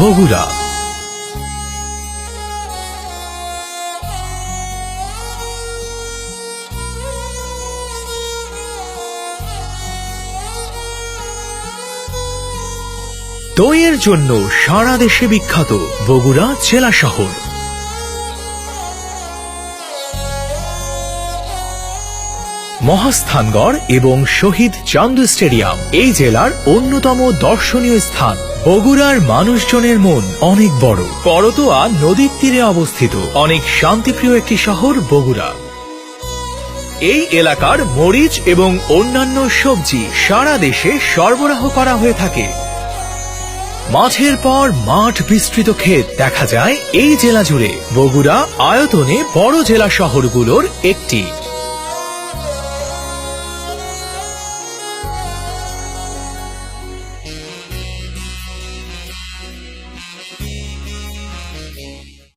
বগুড়া। দইয়ের জন্য সারা দেশে বিখ্যাত বগুড়া জেলা শহর। মহাস্থানগড় এবং শহীদ চান্দু স্টেডিয়াম এই জেলার অন্যতম দর্শনীয় স্থান। বগুড়ার মানুষজনের মন অনেক বড়। করতোয়া নদীর তীরে অবস্থিত। অনেক শান্তিপ্রিয় একটি শহর বগুড়া। এই এলাকার মরিচ এবং অন্যান্য সবজি সারা দেশে সরবরাহ করা হয়ে থাকে। মাঠের পর মাঠ বিস্তৃত ক্ষেত দেখা যায় এই জেলা জুড়ে। বগুড়া আয়তনে বড় জেলা শহরগুলোর একটি।